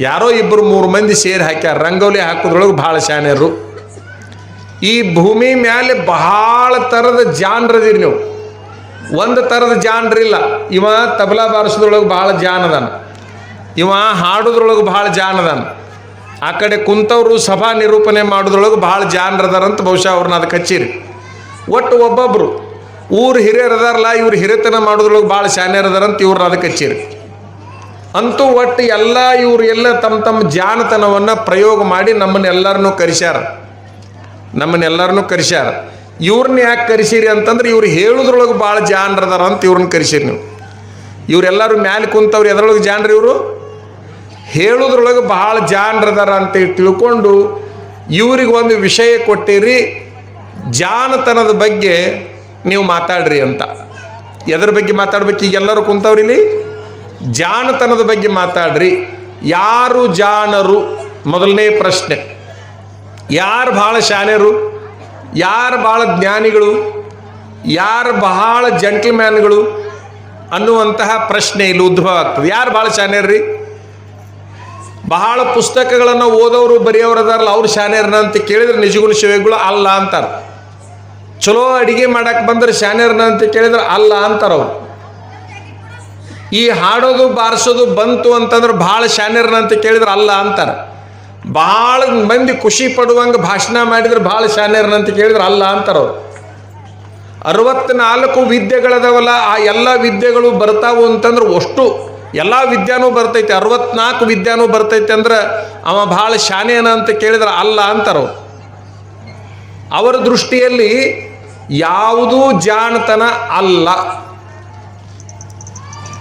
S2: ಯಾರೋ ಇಬ್ಬರು ಮೂರು ಮಂದಿ ಸೇರಿ ಹಾಕ್ಯಾರ, ರಂಗೋಲಿ ಹಾಕೋದ್ರೊಳಗೆ ಭಾಳ ಶಾನ್ಯರು ಈ ಭೂಮಿ ಮ್ಯಾಲೆ ಬಹಳ ಥರದ ಜಾನ್ರದಿರಿ ನೀವು. ಒಂದು ಥರದ ಜಾನ್ರಿಲ್ಲ ಇವ ತಬಲಾ ಬಾರಿಸೋದ್ರೊಳಗೆ ಭಾಳ ಜಾನ್ ಅದಾನ. ಇವ ಹಾಡೋದ್ರೊಳಗೆ ಭಾಳ ಜಾನ್ ಅದಾನ. ಆ ಕಡೆ ಕುಂತವರು ಸಭಾ ನಿರೂಪಣೆ ಮಾಡೋದ್ರೊಳಗೆ ಭಾಳ ಜಾನ್ರದಾರಂತ ಬಹುಶಃ ಅವ್ರನ್ನ ಅದಕ್ಕೆ ಹಚ್ಚಿರಿ ಒಟ್ಟು ಒಬ್ಬೊಬ್ಬರು ಊರು ಹಿರಿಯರು ಅದಾರಲ್ಲ ಇವ್ರು ಹಿರಿತನ ಮಾಡೋದ್ರೊಳಗೆ ಭಾಳ ಶಾನ್ಯರು ಅದಾರಂತ ಇವ್ರನ್ನ ಅದಕ್ಕೆ ಹಚ್ಚಿರಿ ಅಂತೂ ಒಟ್ಟು ಎಲ್ಲ ಇವ್ರು ಎಲ್ಲ ತಮ್ಮ ತಮ್ಮ ಜಾಣತನವನ್ನು ಪ್ರಯೋಗ ಮಾಡಿ ನಮ್ಮನ್ನೆಲ್ಲರನ್ನೂ ಕರೆಸ್ಯಾರ. ನಮ್ಮನ್ನೆಲ್ಲರನ್ನೂ ಕರೆಸ್ಯಾರ. ಇವ್ರನ್ನ ಯಾಕೆ ಕರೆಸಿರಿ ಅಂತಂದ್ರೆ ಇವ್ರು ಹೇಳೋದ್ರೊಳಗೆ ಭಾಳ ಜಾಣರದಾರ ಅಂತ ಇವ್ರನ್ನ ಕರಿಸಿರಿ ನೀವು. ಇವರೆಲ್ಲರೂ ಮ್ಯಾಲೆ ಕುಂತವ್ರು ಎದ್ರೊಳಗೆ ಜಾಣ್ರಿ ಇವರು? ಹೇಳೋದ್ರೊಳಗೆ ಬಹಳ ಜಾಣರದಾರ ಅಂತೇಳಿ ತಿಳ್ಕೊಂಡು ಇವ್ರಿಗೆ ಒಂದು ವಿಷಯ ಕೊಟ್ಟಿರಿ. ಜಾಣತನದ ಬಗ್ಗೆ ನೀವು ಮಾತಾಡ್ರಿ ಅಂತ. ಎದ್ರ ಬಗ್ಗೆ ಮಾತಾಡ್ಬೇಕು? ಈಗ ಎಲ್ಲರೂ ಕುಂತವ್ರಿಲಿ ಜಾಣತನದ ಬಗ್ಗೆ ಮಾತಾಡ್ರಿ. ಯಾರು ಜಾಣರು? ಮೊದಲನೇ ಪ್ರಶ್ನೆ. ಯಾರು ಭಾಳ ಶಾನ್ಯರು ಯಾರು ಭಾಳ ಜ್ಞಾನಿಗಳು? ಯಾರು ಬಹಳ ಜಂಟ್ಲ್ಮ್ಯಾನ್ಗಳು? ಅನ್ನುವಂತಹ ಪ್ರಶ್ನೆ ಇಲ್ಲಿ ಉದ್ಭವ ಆಗ್ತದೆ. ಯಾರು ಭಾಳ ಶಾನ್ಯರ್ರಿ ಬಹಳ ಪುಸ್ತಕಗಳನ್ನು ಓದೋರು ಬರೆಯೋರು ಅದಾರಲ್ಲ, ಅವ್ರು ಶಾನ್ಯರ್ನ ಅಂತ ಕೇಳಿದ್ರೆ ನಿಜಗುಣ ಶಿವೆಗಳು ಅಲ್ಲ ಅಂತಾರೆ. ಚಲೋ ಅಡಿಗೆ ಮಾಡಕ್ಕೆ ಬಂದ್ರೆ ಶಾನ್ಯರ್ನ ಅಂತ ಕೇಳಿದ್ರೆ ಅಲ್ಲ ಅಂತಾರೆ ಅವ್ರು. ಈ ಹಾಡೋದು ಬಾರಿಸೋದು ಬಂತು ಅಂತಂದ್ರೆ ಭಾಳ ಶಾನ್ಯರ್ನ ಅಂತ ಕೇಳಿದ್ರೆ ಅಲ್ಲ ಅಂತಾರೆ. ಭಾಳ ಮಂದಿ ಖುಷಿ ಪಡುವಂಗೆ ಭಾಷಣ ಮಾಡಿದ್ರೆ ಭಾಳ ಶಾನ್ಯರ್ನ ಅಂತ ಕೇಳಿದ್ರೆ ಅಲ್ಲ ಅಂತಾರ ಅವ್ರು. ಅರವತ್ನಾಲ್ಕು ವಿದ್ಯೆಗಳದವಲ್ಲ, ಆ ಎಲ್ಲ ವಿದ್ಯೆಗಳು ಬರ್ತಾವು ಅಂತಂದ್ರೆ ಅಷ್ಟು ಎಲ್ಲ ವಿದ್ಯಾನೂ ಬರ್ತೈತೆ. ಅರವತ್ನಾಲ್ಕು ವಿದ್ಯಾನೂ ಬರ್ತೈತೆ ಅಂದ್ರೆ ಅವ ಭಾಳ ಶಾನೇನ ಅಂತ ಕೇಳಿದ್ರೆ ಅಲ್ಲ ಅಂತಾರ ಅವರ ದೃಷ್ಟಿಯಲ್ಲಿ ಯಾವುದೂ ಜಾಣತನ ಅಲ್ಲ.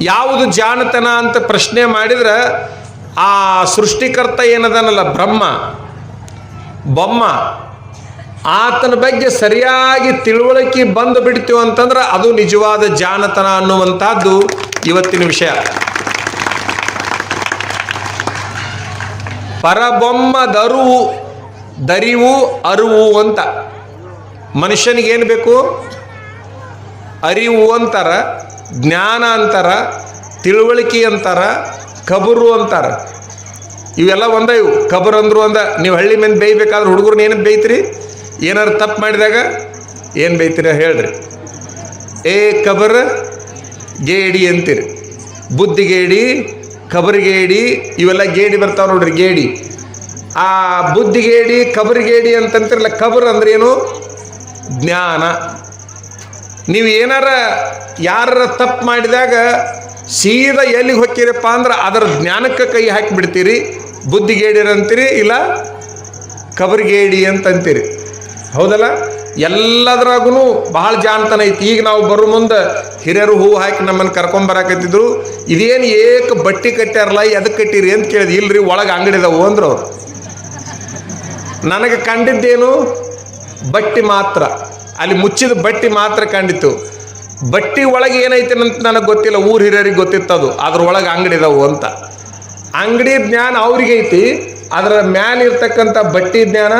S2: ಯಾವುದು ಜಾಣತನ ಅಂತ ಪ್ರಶ್ನೆ ಮಾಡಿದ್ರೆ ಆ ಸೃಷ್ಟಿಕರ್ತ ಏನದನಲ್ಲ? ಬ್ರಹ್ಮ. ಬೊಮ್ಮ. ಆತನ ಬಗ್ಗೆ ಸರಿಯಾಗಿ ತಿಳುವಳಿಕೆ ಬಂದು ಬಿಡ್ತೀವಿ ಅಂತಂದ್ರೆ ಅದು ನಿಜವಾದ ಜಾಣತನ ಅನ್ನುವಂಥದ್ದು ಇವತ್ತಿನ ವಿಷಯ. ಪರಬೊಮ್ಮದರುವು, ದರಿವು, ಅರುವು ಅಂತ. ಮನುಷ್ಯನಿಗೆ ಏನು ಬೇಕು? ಅರಿವು ಅಂತಾರ, ಜ್ಞಾನ ಅಂತಾರ, ತಿಳುವಳಿಕೆ ಅಂತಾರ, ಕಬರು ಅಂತಾರ. ಇವೆಲ್ಲ ಒಂದ ಇವು. ಕಬರ್ ಅಂದರು ಒಂದ. ನೀವು ಹಳ್ಳಿ ಮಂದಿ ಬೇಯ್ಬೇಕಾದ್ರೆ ಹುಡುಗರು ಏನು ಬೇಯ್ತೀರಿ? ಏನಾರು ತಪ್ಪು ಮಾಡಿದಾಗ ಏನು ಬೇಯ್ತೀರ ಹೇಳ್ರಿ. ಏ ಕಬರ್ ಗೇಡಿ ಅಂತೀರಿ. ಬುದ್ಧಿಗೇಡಿ ಕಬರಿಗೇಡಿ ಇವೆಲ್ಲ ಗೇಡಿ ಬರ್ತಾವೆ ನೋಡ್ರಿ, ಗೇಡಿ. ಆ ಬುದ್ಧಿಗೇಡಿ ಕಬರಿಗೇಡಿ ಅಂತಂತಿರಲ್ಲ, ಕಬರ್ ಏನು? ಜ್ಞಾನ. ನೀವು ಏನಾರ ಯಾರ ತಪ್ಪು ಮಾಡಿದಾಗ ಸೀದಾ ಎಲ್ಲಿಗೆ ಹೊಕ್ಕಿರಪ್ಪ ಅಂದ್ರೆ ಅದರ ಜ್ಞಾನಕ್ಕೆ ಕೈ ಹಾಕಿಬಿಡ್ತೀರಿ, ಬುದ್ಧಿಗೇಡಿರಂತೀರಿ ಇಲ್ಲ ಕಬರಿಗೇಡಿ ಅಂತಂತೀರಿ. ಹೌದಲ್ಲ? ಎಲ್ಲದ್ರಾಗೂ ಬಹಳ ಜಾಣತನ ಐತಿ. ಈಗ ನಾವು ಬರೋ ಮುಂದೆ ಹಿರಿಯರು ಹೂವು ಹಾಕಿ ನಮ್ಮನ್ನು ಕರ್ಕೊಂಬರಾಕತ್ತಿದ್ರು ಇದೇನು ಏಕ ಬಟ್ಟಿ ಕಟ್ಟ್ಯಾರಲ್ಲ ಎದಕ್ಕೆ ಕಟ್ಟಿರಿ ಅಂತ ಕೇಳಿದ್ವಿ ಇಲ್ರಿ, ಒಳಗೆ ಅಂಗಡಿದವು ಅಂದ್ರು ನನಗೆ ಕಂಡಿದ್ದೇನು ಬಟ್ಟಿ ಮಾತ್ರ. ಅಲ್ಲಿ ಮುಚ್ಚಿದ ಬಟ್ಟಿ ಮಾತ್ರ ಕಂಡಿತು ಬಟ್ಟಿ ಒಳಗೆ ಏನೈತೆ ಅಂತ ನನಗೆ ಗೊತ್ತಿಲ್ಲ, ಊರ್ ಹಿರಿಯರಿಗೆ ಗೊತ್ತಿತ್ತದು ಅದ್ರೊಳಗೆ ಅಂಗಡಿ ಇದಾವು ಅಂತ. ಅಂಗಡಿ ಜ್ಞಾನ ಅವ್ರಿಗೈತಿ ಅದರ ಮ್ಯಾಲ ಇರ್ತಕ್ಕಂಥ ಬಟ್ಟಿ ಜ್ಞಾನ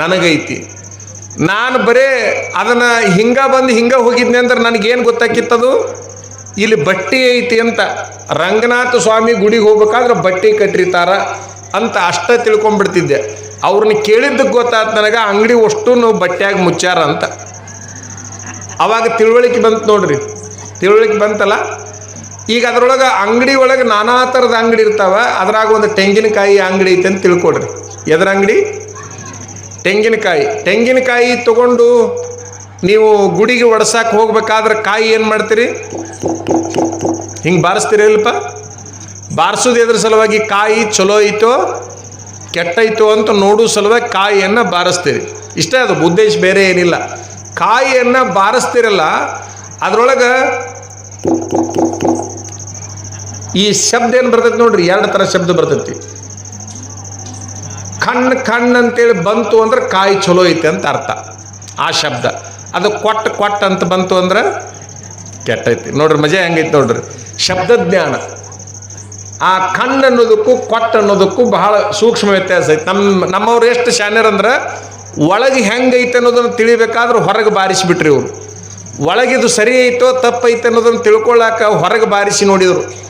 S2: ನನಗೈತಿ. ನಾನು ಬರೇ ಅದನ್ನ ಹಿಂಗ ಬಂದು ಹಿಂಗ ಹೋಗಿದ್ನೆ ಅಂದ್ರೆ ನನಗೇನು ಗೊತ್ತಾಕಿತ್ತದು? ಇಲ್ಲಿ ಬಟ್ಟಿ ಐತಿ ಅಂತ. ರಂಗನಾಥ ಸ್ವಾಮಿ ಗುಡಿಗೆ ಹೋಗ್ಬೇಕಾದ್ರೆ ಬಟ್ಟಿ ಕಟ್ಟಿರ್ತಾರ ಅಂತ ಅಷ್ಟೇ ತಿಳ್ಕೊಂಡ್ಬಿಡ್ತಿದ್ದೆ ಅವ್ರನ್ನ ಕೇಳಿದ್ದಕ್ಕೆ ಗೊತ್ತಾಯ್ತು ನನಗೆ, ಅಂಗಡಿ ಅಷ್ಟು ಬಟ್ಟೆಯಾಗಿ ಮುಚ್ಚಾರ ಅಂತ. ಅವಾಗ ತಿಳುವಳಿಕೆ ಬಂತು ನೋಡ್ರಿ. ತಿಳುವಳಿಕೆ ಬಂತಲ್ಲ? ಈಗ ಅದರೊಳಗೆ ಅಂಗಡಿ ಒಳಗೆ ನಾನಾ ಥರದ ಅಂಗಡಿ ಇರ್ತಾವ, ಅದ್ರಾಗ ಒಂದು ತೆಂಗಿನಕಾಯಿ ಅಂಗಡಿ ಐತೆ ಅಂತ ತಿಳ್ಕೊಡ್ರಿ ಎದ್ರ ಅಂಗಡಿ? ತೆಂಗಿನಕಾಯಿ. ತೆಂಗಿನಕಾಯಿ ತಗೊಂಡು ನೀವು ಗುಡಿಗೆ ಒಡ್ಸಕ್ಕೆ ಹೋಗ್ಬೇಕಾದ್ರೆ ಕಾಯಿ ಏನು ಮಾಡ್ತೀರಿ? ಹಿಂಗೆ ಬಾರಿಸ್ತೀರಿ ಇಲ್ಲಪ್ಪ ಬಾರಿಸೋದು ಎದ್ರ ಸಲುವಾಗಿ ಕಾಯಿ ಚಲೋ ಐತೋ ಕೆಟ್ಟೈತೋ ಅಂತ ನೋಡೋ ಸಲುವಾಗಿ ಕಾಯಿಯನ್ನು ಬಾರಿಸ್ತೀರಿ. ಇಷ್ಟೇ ಅದು, ಉದ್ದೇಶ ಬೇರೆ ಏನಿಲ್ಲ. ಕಾಯಿಯನ್ನು ಬಾರಿಸ್ತಿರಲ್ಲ, ಅದರೊಳಗೆ ಈ ಶಬ್ದ ಏನು ಬರ್ತೈತಿ ನೋಡ್ರಿ, ಎರಡು ಥರ ಶಬ್ದ ಬರ್ತೈತಿ. ಕಣ್ಣು ಕಣ್ಣು ಅಂತೇಳಿ ಬಂತು ಅಂದ್ರೆ ಕಾಯಿ ಚಲೋ ಐತೆ ಅಂತ ಅರ್ಥ. ಆ ಶಬ್ದ. ಅದು ಕೊಟ್ಟು ಕೊಟ್ಟು ಅಂತ ಬಂತು ಅಂದ್ರೆ ಕೆಟ್ಟೈತಿ. ನೋಡ್ರಿ ಮಜಾ ಹೆಂಗೈತೆ ನೋಡ್ರಿ. ಶಬ್ದ ಜ್ಞಾನ ಆ ಕಣ್ಣು ಅನ್ನೋದಕ್ಕೂ ಕೊಟ್ಟ ಅನ್ನೋದಕ್ಕೂ ಬಹಳ ಸೂಕ್ಷ್ಮ ವ್ಯತ್ಯಾಸ ಐತೆ. ನಮ್ಮ ನಮ್ಮವ್ರು ಎಷ್ಟು ಶಾನ್ಯರಂದ್ರೆ ಒಳಗೆ ಹೆಂಗೈತೆ ಅನ್ನೋದನ್ನು ತಿಳಿಬೇಕಾದ್ರೆ ಹೊರಗೆ ಬಾರಿಸಿಬಿಟ್ರಿ ಇವರು. ಒಳಗಿದು ಸರಿ ಐತೋ, ತಪ್ಪೈತೆ ಅನ್ನೋದನ್ನು ತಿಳ್ಕೊಳ್ಳಾಕ ಹೊರಗೆ ಬಾರಿಸಿ ನೋಡಿದರು.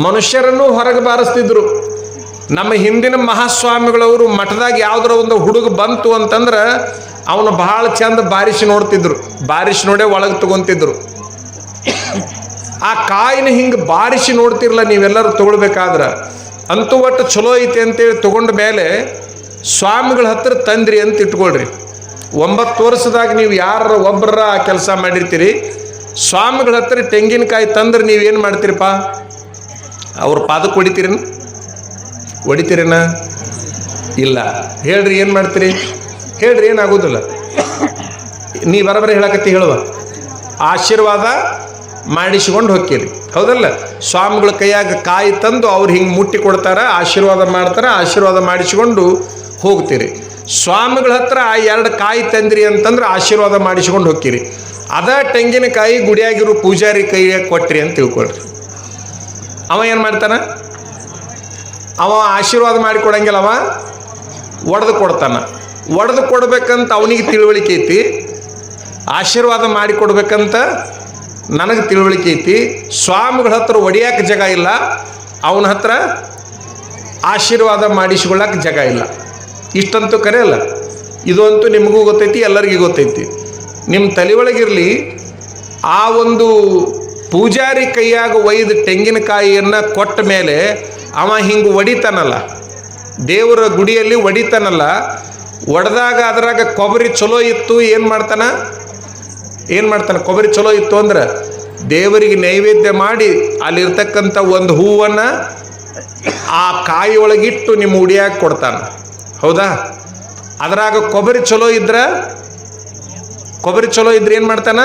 S2: ಮನುಷ್ಯರನ್ನು ಹೊರಗೆ ಬಾರಿಸ್ತಿದ್ರು. ನಮ್ಮ ಹಿಂದಿನ ಮಹಾಸ್ವಾಮಿಗಳವರು ಮಠದಾಗ ಯಾವ್ದಾರ ಒಂದು ಹುಡುಗ ಬಂತು ಅಂತಂದ್ರೆ, ಅವನು ಬಹಳ ಚಂದ ಬಾರಿಸಿ ನೋಡ್ತಿದ್ರು. ಬಾರಿಸಿ ನೋಡೇ ಒಳಗೆ ತಗೊಂತಿದ್ರು. ಆ ಕಾಯಿನ ಹಿಂಗೆ ಬಾರಿಸಿ ನೋಡ್ತಿರಲ್ಲ ನೀವೆಲ್ಲರೂ ತಗೊಳ್ಬೇಕಾದ್ರೆ. ಅಂತೂ ಒಟ್ಟು ಚಲೋ ಐತೆ ಅಂತೇಳಿ ತಗೊಂಡ ಮೇಲೆ ಸ್ವಾಮಿಗಳ ಹತ್ರ ತಂದ್ರಿ ಅಂತ ಇಟ್ಕೊಳ್ರಿ. ಒಂಬತ್ತು ವರ್ಷದಾಗ ನೀವು ಯಾರ ಒಬ್ಬರ ಕೆಲಸ ಮಾಡಿರ್ತೀರಿ. ಸ್ವಾಮಿಗಳ ಹತ್ರ ತೆಂಗಿನಕಾಯಿ ತಂದ್ರೆ ನೀವೇನು ಮಾಡ್ತೀರಿಪ್ಪ ಅವ್ರ ಪಾದಕ್ಕೆ ಹೊಡಿತೀರಿನ ಹೊಡಿತೀರೇನ ಇಲ್ಲ. ಹೇಳ್ರಿ ಏನು ಮಾಡ್ತೀರಿ? ಹೇಳ್ರಿ ಏನಾಗೋದಿಲ್ಲ. ನೀ ಬರಬರ ಹೇಳಕತ್ತಿ ಹೇಳುವ. ಆಶೀರ್ವಾದ ಮಾಡಿಸ್ಕೊಂಡು ಹೋಗ್ತೀರಿ ಹೌದಲ್ಲ? ಸ್ವಾಮಿಗಳ ಕೈಯಾಗ ಕಾಯಿ ತಂದು ಅವ್ರು ಹಿಂಗೆ ಮುಟ್ಟಿ ಕೊಡ್ತಾರೆ, ಆಶೀರ್ವಾದ ಮಾಡ್ತಾರೆ, ಆಶೀರ್ವಾದ ಮಾಡಿಸಿಕೊಂಡು ಹೋಗ್ತೀರಿ. ಸ್ವಾಮಿಗಳ ಹತ್ರ ಆ ಎರಡು ಕಾಯಿ ತಂದ್ರಿ ಅಂತಂದ್ರೆ ಆಶೀರ್ವಾದ ಮಾಡಿಸ್ಕೊಂಡು ಹೋಗ್ತೀರಿ ಅದ ತೆಂಗಿನಕಾಯಿ ಗುಡಿಯಾಗಿರೋ ಪೂಜಾರಿ ಕೈಯಾಗ ಕೊಟ್ರಿ ಅಂತ ತಿಳ್ಕೊಳ್ರಿ. ಅವ ಏನು ಮಾಡ್ತಾನೆ? ಅವ ಆಶೀರ್ವಾದ ಮಾಡಿ ಅವ, ಒಡೆದು ಕೊಡ್ತಾನ. ಒಡೆದು ಕೊಡ್ಬೇಕಂತ ಅವನಿಗೆ ತಿಳುವಳಿಕೆ ಐತಿ. ಆಶೀರ್ವಾದ ಮಾಡಿ ಕೊಡ್ಬೇಕಂತ ನನಗೆ ತಿಳುವಳಿಕೆ ಐತಿ, ಸ್ವಾಮಿಗಳ ಹತ್ರ ಒಡೆಯಕ್ಕೆ ಜಾಗ ಇಲ್ಲ, ಅವನ ಹತ್ರ ಆಶೀರ್ವಾದ ಮಾಡಿಸ್ಕೊಳ್ಳಕ್ಕೆ ಜಾಗ ಇಲ್ಲ. ಇಷ್ಟಂತೂ ಕರೆಯಲ್ಲ ಇದಂತೂ ನಿಮಗೂ ಗೊತ್ತೈತಿ, ಎಲ್ಲರಿಗೂ ಗೊತ್ತೈತಿ. ನಿಮ್ಮ ತಲೆ ಒಳಗಿರಲಿ ಆ ಒಂದು ಪೂಜಾರಿ ಕೈಯಾಗ ಒಯ್ದು ತೆಂಗಿನಕಾಯಿಯನ್ನು ಕೊಟ್ಟ ಮೇಲೆ ಅವ ಹಿಂಗೆ ಒಡಿತಾನಲ್ಲ. ದೇವರ ಗುಡಿಯಲ್ಲಿ ಒಡಿತಾನಲ್ಲ. ಒಡೆದಾಗ ಅದರಾಗ ಕೊಬ್ಬರಿ ಚಲೋ ಇತ್ತು, ಏನು ಮಾಡ್ತಾನ? ಏನು ಮಾಡ್ತಾನೆ? ಕೊಬ್ಬರಿ ಚಲೋ ಇತ್ತು ಅಂದ್ರೆ ದೇವರಿಗೆ ನೈವೇದ್ಯ ಮಾಡಿ ಅಲ್ಲಿರ್ತಕ್ಕಂಥ ಒಂದು ಹೂವನ್ನು ಆ ಕಾಯಿ ಒಳಗಿಟ್ಟು ನಿಮ್ಮ ಉಡಿಯಾಗಿ ಕೊಡ್ತಾನೆ. ಹೌದಾ? ಅದರಾಗ ಕೊಬ್ಬರಿ ಚಲೋ ಇದ್ರೆ ಕೊಬ್ಬರಿ ಚಲೋ ಇದ್ರೆ ಏನು ಮಾಡ್ತಾನೆ?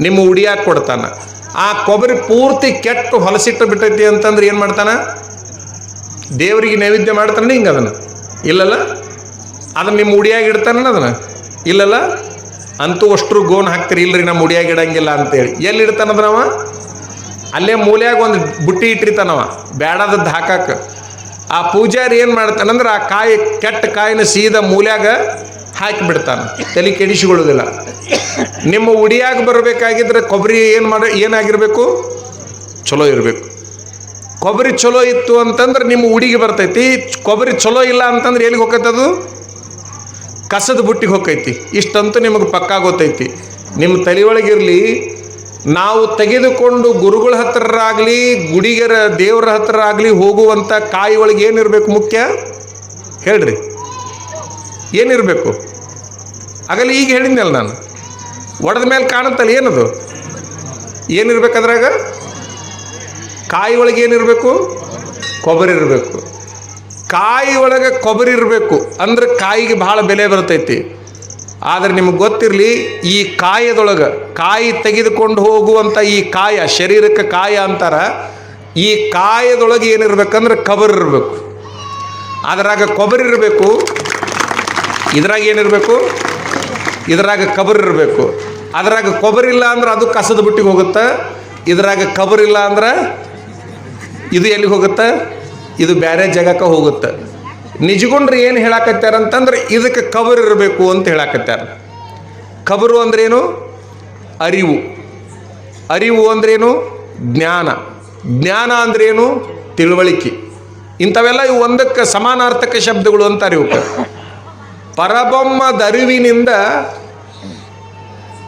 S2: ನಿಮ್ಮ ಉಡಿಯಾಗಿ ಕೊಡ್ತಾನೆ. ಆ ಕೊಬ್ಬರಿ ಪೂರ್ತಿ ಕೆಟ್ಟು ಹೊಲಸಿಟ್ಟು ಬಿಟ್ಟೈತಿ ಅಂತಂದ್ರೆ ಏನು ಮಾಡ್ತಾನೆ? ದೇವರಿಗೆ ನೈವೇದ್ಯ ಮಾಡ್ತಾನೆ ಹಿಂಗೆ ಅದನ್ನು. ಇಲ್ಲಲ್ಲ? ಅದನ್ನು ನಿಮ್ಮ ಉಡಿಯಾಗಿ ಇಡ್ತಾನೆ ಅದನ್ನು. ಇಲ್ಲಲ್ಲ? ಅಂತೂ ಅಷ್ಟ್ರು ಗೋನ್ ಹಾಕ್ತೀರಿ, ಇಲ್ರಿ ನಮ್ಮ ಮುಡಿಯಾಗಿ ಇಡಂಗಿಲ್ಲ ಅಂತೇಳಿ. ಎಲ್ಲಿ ಇಡ್ತಾನದ್ರವ ಅಲ್ಲೇ ಮೂಲೆಯಾಗ ಒಂದು ಬುಟ್ಟಿ ಇಟ್ಟಿರ್ತಾನವ ಬೇಡದದ್ದು ಹಾಕಕ್ಕೆ ಆ ಪೂಜಾರಿ ಏನು ಮಾಡ್ತಾನಂದ್ರೆ ಆ ಕಾಯಿ, ಕೆಟ್ಟ ಕಾಯಿನ ಸೀದಾ ಮೂಲ್ಯಾಗ ಹಾಕಿ ಬಿಡ್ತಾನೆ. ತಲೆ ಕೆಡಿಸಿಕೊಳ್ಳೋದಿಲ್ಲ. ನಿಮ್ಮ ಉಡಿಯಾಗ ಬರಬೇಕಾಗಿದ್ರೆ ಕೊಬ್ಬರಿ ಏನು ಮಾಡ, ಏನಾಗಿರಬೇಕು? ಚಲೋ ಇರಬೇಕು. ಕೊಬ್ಬರಿ ಚಲೋ ಇತ್ತು ಅಂತಂದ್ರೆ ನಿಮ್ಮ ಉಡಿಗೆ ಬರ್ತೈತಿ ಕೊಬ್ಬರಿ ಚಲೋ ಇಲ್ಲ ಅಂತಂದ್ರೆ ಎಲ್ಲಿಗೆ ಹೋಗತ್ತದು? ಕಸದ ಬುಟ್ಟಿಗೆ ಹೋಗೈತಿ ಇಷ್ಟಂತೂ ನಿಮಗೆ ಪಕ್ಕಾ ಗೊತ್ತೈತಿ. ನಿಮ್ಮ ತಲೆಯೊಳಗಿರಲಿ, ನಾವು ತೆಗೆದುಕೊಂಡು ಗುರುಗಳ ಹತ್ರರಾಗಲಿ, ಗುಡಿಗರ ದೇವರ ಹತ್ರ ಆಗಲಿ ಹೋಗುವಂಥ ಕಾಯಿ ಒಳಗೆ ಏನಿರಬೇಕು ಮುಖ್ಯ? ಹೇಳ್ರಿ. ಏನಿರಬೇಕು? ಆಗಲಿ ಈಗ ಹೇಳಿದ್ನಲ್ಲ ನಾನು. ಒಡೆದ ಮೇಲೆ ಕಾಣುತ್ತಲ್ಲ ಏನದು? ಏನಿರ್ಬೇಕು ಅದ್ರಾಗ? ಕಾಯಿ ಒಳಗೆ ಏನಿರಬೇಕು? ಕೊಬ್ಬರಿ ಇರಬೇಕು. ಕಾಯಿ ಒಳಗೆ ಕೊಬ್ಬರಿ ಇರಬೇಕು, ಅಂದ್ರೆ ಕಾಯಿಗೆ ಭಾಳ ಬೆಲೆ ಬರ್ತೈತಿ. ಆದರೆ ನಿಮಗೆ ಗೊತ್ತಿರಲಿ, ಈ ಕಾಯದೊಳಗೆ, ಕಾಯಿ ತೆಗೆದುಕೊಂಡು ಹೋಗುವಂಥ ಈ ಕಾಯ, ಶರೀರಕ್ಕೆ ಕಾಯ ಅಂತಾರ, ಈ ಕಾಯದೊಳಗೆ ಏನಿರ್ಬೇಕಂದ್ರೆ ಕಬರ್ ಇರಬೇಕು. ಅದರಾಗ ಕೊಬ್ಬರಿ ಇರಬೇಕು, ಇದ್ರಾಗ ಏನಿರಬೇಕು? ಇದರಾಗ ಕಬರ್ ಇರಬೇಕು. ಅದರಾಗ ಕೊಬ್ಬರಿ ಇಲ್ಲ ಅಂದ್ರೆ ಅದು ಕಸದ ಬುಟ್ಟಿಗೆ ಹೋಗುತ್ತೆ, ಇದರಾಗ ಕಬರ್ ಇಲ್ಲ ಅಂದ್ರೆ ಇದು ಎಲ್ಲಿಗೆ ಹೋಗುತ್ತೆ? ಇದು ಬೇರೆ ಜಾಗಕ್ಕೆ ಹೋಗುತ್ತೆ. ನಿಜಗುಂಡ್ರು ಏನು ಹೇಳಾಕತ್ಯಾರ ಅಂತಂದ್ರೆ ಇದಕ್ಕೆ ಕಬರ್ ಇರಬೇಕು ಅಂತ ಹೇಳಾಕತ್ಯಾರ. ಕಬರು ಅಂದ್ರೇನು? ಅರಿವು. ಅರಿವು ಅಂದ್ರೇನು? ಜ್ಞಾನ. ಜ್ಞಾನ ಅಂದ್ರೇನು? ತಿಳುವಳಿಕೆ. ಇಂಥವೆಲ್ಲ ಇವು ಒಂದಕ್ಕೆ ಸಮಾನಾರ್ಥಕ ಶಬ್ದಗಳು ಅಂತಾರೆ ಇವಕ್ಕೆ ಪರಬೊಮ್ಮದರಿವಿನಿಂದ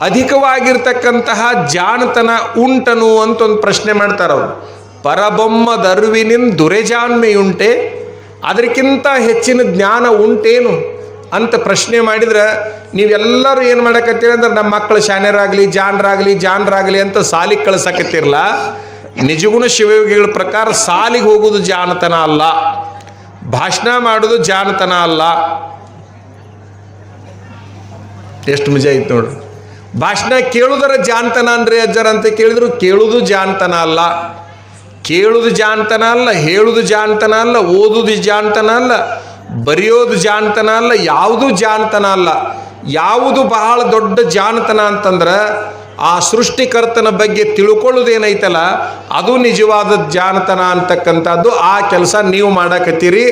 S2: ಅಧಿಕವಾಗಿರ್ತಕ್ಕಂತಹ ಜಾಣತನ ಉಂಟನು ಅಂತ ಒಂದು ಪ್ರಶ್ನೆ ಮಾಡ್ತಾರೆ ಅವರು ಪರಬೊಮ್ಮದರಿವಿನಿಂದ ದುರೆಜಾನ್ಮೆಯುಂಟೆ ಅದಕ್ಕಿಂತ ಹೆಚ್ಚಿನ ಜ್ಞಾನ ಉಂಟೇನು ಅಂತ ಪ್ರಶ್ನೆ ಮಾಡಿದ್ರೆ, ನೀವೆಲ್ಲರೂ ಏನು ಮಾಡಕತ್ತೀರಿ ಅಂದ್ರೆ ನಮ್ಮ ಮಕ್ಕಳು ಶಾನ್ಯರಾಗಲಿ ಜಾನ್ರಾಗಲಿ ಜಾನ್ರಾಗಲಿ ಅಂತ ಸಾಲಿಗೆ ಕಳ್ಸಕತ್ತಿರಲ್ಲ ನಿಜಗುಣ ಶಿವಯೋಗಿಗಳ ಪ್ರಕಾರ ಸಾಲಿಗೆ ಹೋಗೋದು ಜಾನತನ ಅಲ್ಲ. ಭಾಷಣ ಮಾಡೋದು ಜಾಣತನ ಅಲ್ಲ. ಎಷ್ಟು ಮಜಾ ಐತೆ ನೋಡ್ರಿ ಭಾಷಣ ಕೇಳುದರ ಜಾನತನ ಅಂದ್ರೆ ಅಜ್ಜರ ಅಂತ ಕೇಳಿದ್ರು ಕೇಳುವುದು ಜಾನತನ ಅಲ್ಲ. ಕೇಳುವುದು ಜಾಣ್ತನ ಅಲ್ಲ, ಹೇಳುದು ಜಾಣ್ತನ ಅಲ್ಲ, ಓದುದು ಜಾಣ್ತನ ಅಲ್ಲ, ಬರೆಯೋದು ಜಾಣ್ತನ ಅಲ್ಲ, ಯಾವುದು ಜಾಣ್ತನ ಅಲ್ಲ. ಯಾವುದು ಬಹಳ ದೊಡ್ಡ ಜಾಣತನ ಅಂತಂದ್ರೆ ಆ ಸೃಷ್ಟಿಕರ್ತನ ಬಗ್ಗೆ ತಿಳ್ಕೊಳ್ಳೋದೇನೈತಲ್ಲ, ಅದು ನಿಜವಾದ ಜಾಣತನ ಅಂತಕ್ಕಂಥದ್ದು, ಆ ಕೆಲಸ ನೀವು ಮಾಡಕತ್ತೀರಿ.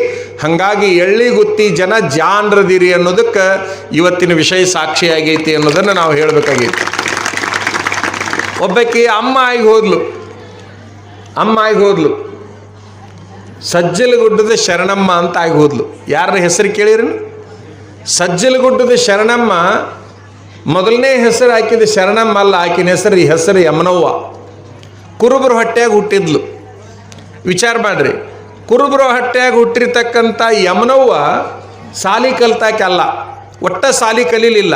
S2: ಹಾಗಾಗಿ ಎಳ್ಳಿಗುತ್ತಿ ಜನ ಜಾಣರದಿರಿ ಅನ್ನೋದಕ್ಕೆ ಇವತ್ತಿನ ವಿಷಯ ಸಾಕ್ಷಿಯಾಗೈತಿ ಅನ್ನೋದನ್ನು ನಾವು ಹೇಳಬೇಕಾಗೈತಿ. ಒಬ್ಬಾಕಿ ಅಮ್ಮ ಆಗಿ ಹೋದ್ಲು. ಅಮ್ಮ ಹೋದ್ಲು. ಸಜ್ಜಲಗುಡ್ಡದ ಶರಣಮ್ಮ ಅಂತ ಆಗಿ ಹೋದ್ಲು. ಯಾರ ಹೆಸರು ಕೇಳಿರಿ? ಸಜ್ಜಲಗುಡ್ಡದ ಶರಣಮ್ಮ, ಮೊದಲನೇ ಹೆಸರು ಹಾಕಿದ ಶರಣಮ್ಮ ಅಲ್ಲ, ಆಕಿನ ಹೆಸರು ಈ ಹೆಸರು ಯಮನವ್ವ. ಕುರುಬರು ಹೊಟ್ಟೆಯಾಗ ಹುಟ್ಟಿದ್ಲು. ವಿಚಾರ ಮಾಡ್ರಿ. ಕುರುಬರು ಹೊಟ್ಟೆಯಾಗ ಹುಟ್ಟಿರ್ತಕ್ಕಂಥ ಯಮನವ್ವ ಸಾಲಿ ಕಲ್ತಾಕೆ ಅಲ್ಲ, ಒಟ್ಟ ಸಾಲಿ ಕಲೀಲಿಲ್ಲ.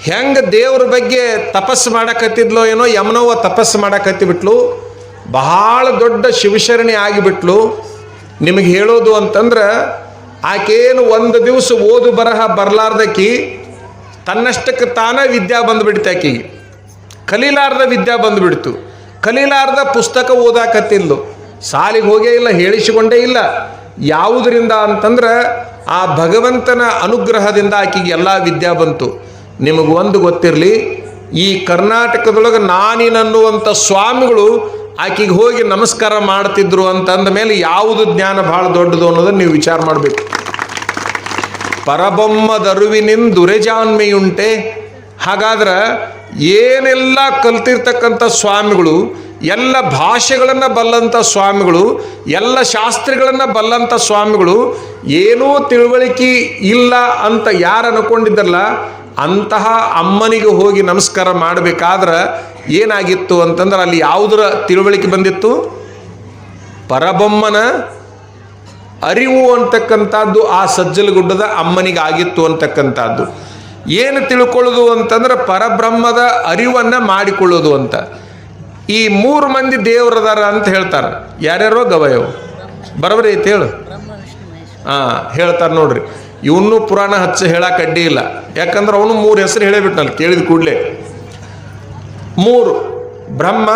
S2: ಹೆಂಗೆ ದೇವ್ರ ಬಗ್ಗೆ ತಪಸ್ಸು ಮಾಡಕತ್ತಿದ್ಲೋ ಏನೋ ಯಮನವ್ವ ತಪಸ್ಸು ಮಾಡಕತ್ತಿಬಿಟ್ಲು. ಬಹಳ ದೊಡ್ಡ ಶಿವಶರಣಿ ಆಗಿಬಿಟ್ಲು. ನಿಮಗೆ ಹೇಳೋದು ಅಂತಂದ್ರೆ, ಆಕೇನು ಒಂದು ದಿವಸ ಓದು ಬರಹ ಬರಲಾರ್ದಕ್ಕಿ ತನ್ನಷ್ಟಕ್ಕೆ ತಾನೇ ವಿದ್ಯಾ ಬಂದುಬಿಡ್ತು ಆಕೆಗೆ ಕಲೀಲಾರ್ದ ವಿದ್ಯಾ ಬಂದುಬಿಡ್ತು. ಕಲೀಲಾರ್ದ ಪುಸ್ತಕ ಓದಾಕತ್ತಿಲ್ಲು ಸಾಲಿಗೆ ಹೋಗೇ ಇಲ್ಲ, ಹೇಳಿಸಿಕೊಂಡೇ ಇಲ್ಲ. ಯಾವುದರಿಂದ ಅಂತಂದ್ರೆ, ಆ ಭಗವಂತನ ಅನುಗ್ರಹದಿಂದ ಆಕೆಗೆ ಎಲ್ಲ ವಿದ್ಯಾ ಬಂತು. ನಿಮಗೆ ಒಂದು ಗೊತ್ತಿರಲಿ, ಈ ಕರ್ನಾಟಕದೊಳಗೆ ನಾನಿನನ್ನುವಂಥ ಸ್ವಾಮಿಗಳು ಆಕೆಗೆ ಹೋಗಿ ನಮಸ್ಕಾರ ಮಾಡ್ತಿದ್ರು ಅಂತಂದ ಮೇಲೆ ಯಾವುದು ಜ್ಞಾನ ಭಾಳ ದೊಡ್ಡದು ಅನ್ನೋದನ್ನು ನೀವು ವಿಚಾರ ಮಾಡಬೇಕು. ಪರಬೊಮ್ಮದರುವಿನಿಂದ ದುರೆಜಾನ್ಮೆಯುಂಟೆ. ಹಾಗಾದ್ರೆ ಏನೆಲ್ಲ ಕಲ್ತಿರ್ತಕ್ಕಂಥ ಸ್ವಾಮಿಗಳು ಎಲ್ಲ ಭಾಷೆಗಳನ್ನು ಬಲ್ಲಂಥ ಸ್ವಾಮಿಗಳು, ಎಲ್ಲ ಶಾಸ್ತ್ರಗಳನ್ನು ಬಲ್ಲಂಥ ಸ್ವಾಮಿಗಳು, ಏನೂ ತಿಳುವಳಿಕೆ ಇಲ್ಲ ಅಂತ ಯಾರು ಅನ್ಕೊಂಡಿದ್ದಲ್ಲ ಅಂತಹ ಅಮ್ಮನಿಗೆ ಹೋಗಿ ನಮಸ್ಕಾರ ಮಾಡಬೇಕಾದ್ರೆ ಏನಾಗಿತ್ತು ಅಂತಂದ್ರೆ ಅಲ್ಲಿ ಯಾವುದರ ತಿಳುವಳಿಕೆ ಬಂದಿತ್ತು? ಪರಬೊಮ್ಮನ ಅರಿವು ಅಂತಕ್ಕಂಥದ್ದು ಆ ಸಜ್ಜಲಗುಡ್ಡದ ಅಮ್ಮನಿಗೆ ಆಗಿತ್ತು ಅಂತಕ್ಕಂಥದ್ದು. ಏನು ತಿಳ್ಕೊಳ್ಳೋದು ಅಂತಂದ್ರೆ ಪರಬ್ರಹ್ಮದ ಅರಿವನ್ನು ಮಾಡಿಕೊಳ್ಳೋದು ಅಂತ. ಈ ಮೂರು ಮಂದಿ ದೇವ್ರದಾರ ಅಂತ ಹೇಳ್ತಾರೆ. ಯಾರ್ಯಾರೋ ಗವಯವು ಬರೋಬ್ರಿ ಐತೆ ಹೇಳು. ಹಾಂ ಹೇಳ್ತಾರೆ ನೋಡ್ರಿ. ಇವನು ಪುರಾಣ ಹಚ್ಚ ಹೇಳಕ್ಕೆ ಅಡ್ಡಿ ಇಲ್ಲ. ಯಾಕಂದ್ರೆ ಅವನು ಮೂರು ಹೆಸರು ಹೇಳಿಬಿಟ್ನಲ್ಲ ಕೇಳಿದ ಕೂಡಲೇ. ಮೂರು, ಬ್ರಹ್ಮ